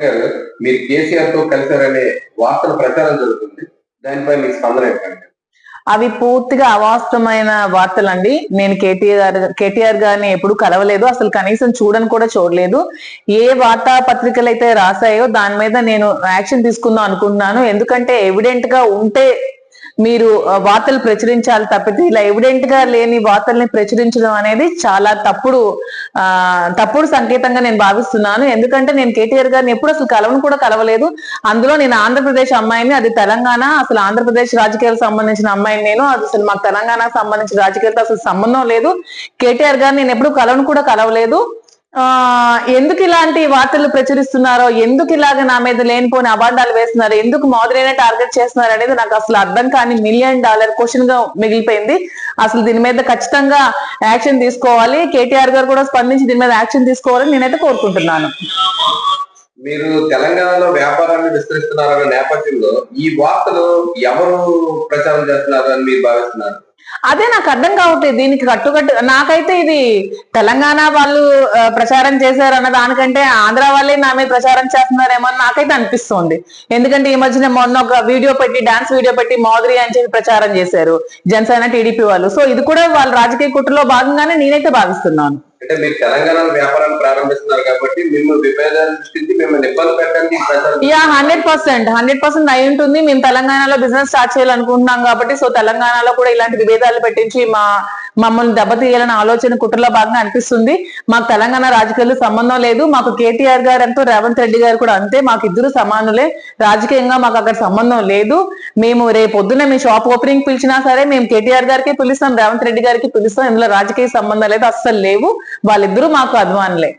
గారు, మీరు కేసీఆర్తో కలిశారనే వార్తల ప్రచారం జరుగుతుంది. దానిపై మీ స్పందన ఏంటంటే అవి పూర్తిగా అవాస్తవమైన వార్తలండి. నేను కేటీఆర్ కేటీఆర్ గారిని ఎప్పుడు కలవలేదు. అసలు కనీసం చూడని కూడా చూడలేదు. ఏ వార్తా పత్రికలు అయితే రాశాయో దాని మీద నేను యాక్షన్ తీసుకుందాం అనుకుంటున్నాను. ఎందుకంటే ఎవిడెంట్గా ఉంటే మీరు వార్తలు ప్రచురించాలి తప్పితే ఇలా ఎవిడెంట్గా లేని వార్తల్ని ప్రచురించడం అనేది చాలా తప్పుడు ఆ తప్పుడు సంకేతంగా నేను భావిస్తున్నాను. ఎందుకంటే నేను కేటీఆర్ గారిని ఎప్పుడు అసలు కలవను కూడా కలవలేదు. అందులో నేను ఆంధ్రప్రదేశ్ అమ్మాయిని అది తెలంగాణ అసలు ఆంధ్రప్రదేశ్ రాజకీయాలకు సంబంధించిన అమ్మాయిని నేను అది అసలు మాకు తెలంగాణకు సంబంధించిన రాజకీయాలతో అసలు సంబంధం లేదు. కేటీఆర్ గారిని నేను ఎప్పుడు కలవను కూడా కలవలేదు. ఎందుకు ఇలాంటి వార్తలు ప్రచురిస్తున్నారో? ఎందుకు ఇలాగ నా మీద లేనిపోని అబాండాలు వేస్తున్నారు? ఎందుకు మోదీనే టార్గెట్ చేస్తున్నారు అనేది నాకు అసలు అర్థం కాని మిలియన్ డాలర్ క్వశ్చన్గా మిగిలిపోయింది. అసలు దీని మీద ఖచ్చితంగా యాక్షన్ తీసుకోవాలి. కేటీఆర్ గారు కూడా స్పందించి దీని మీద యాక్షన్ తీసుకోవాలని నేనైతే కోరుకుంటున్నాను. మీరు తెలంగాణలో వ్యాపారాన్ని విస్తరిస్తున్నారన్న నేపథ్యంలో ఈ వార్తలు ఎవరు ప్రచారం చేస్తున్నారు అని మీరు భావిస్తున్నారు? అదే నాకు అర్థం కావట్లేదు. దీనికి కట్టుకట్టు నాకైతే ఇది తెలంగాణ వాళ్ళు ప్రచారం చేశారు అన్న దానికంటే ఆంధ్ర వాళ్ళే నా మీద ప్రచారం చేస్తున్నారేమో అని నాకైతే అనిపిస్తోంది. ఎందుకంటే ఈ మధ్యన మొన్న ఒక వీడియో పెట్టి డాన్స్ వీడియో పెట్టి మోదరి అని చెప్పి ప్రచారం చేశారు జనసేన టీడీపీ వాళ్ళు. సో ఇది కూడా వాళ్ళ రాజకీయ కుట్రలో భాగంగానే నేనైతే భావిస్తున్నాను. అంటే మీరు తెలంగాణ వ్యాపారాన్ని ప్రారంభిస్తున్నారు కాబట్టి మిమ్మల్ని విభేదాలు సృష్టించి మిమ్మల్ని ఇబ్బంది పెట్టండి yeah hundred percent hundred percent అయి ఉంటుంది. మేము తెలంగాణలో బిజినెస్ స్టార్ట్ చేయాలనుకుంటున్నాం కాబట్టి సో తెలంగాణలో కూడా ఇలాంటి విభేదాలు పెట్టించి మా మమ్మల్ని దెబ్బతీయాలనే ఆలోచన కుట్రలో భాగంగా అనిపిస్తుంది. మాకు తెలంగాణ రాజకీయాలు సంబంధం లేదు. మాకు కేటీఆర్ గారు ఎంతో రేవంత్ రెడ్డి గారు కూడా అంతే. మాకు ఇద్దరు సమానులే. రాజకీయంగా మాకు అక్కడ సంబంధం లేదు. మేము రేపు పొద్దున్న మీ షాప్ ఓపెనింగ్ పిలిచినా సరే మేము కేటీఆర్ గారికి పిలుస్తాం రేవంత్ రెడ్డి గారికి పిలుస్తాం. ఇందులో రాజకీయ సంబంధాలు అయితే అస్సలు లేవు. వాళ్ళిద్దరూ మాకు అభిమానులే.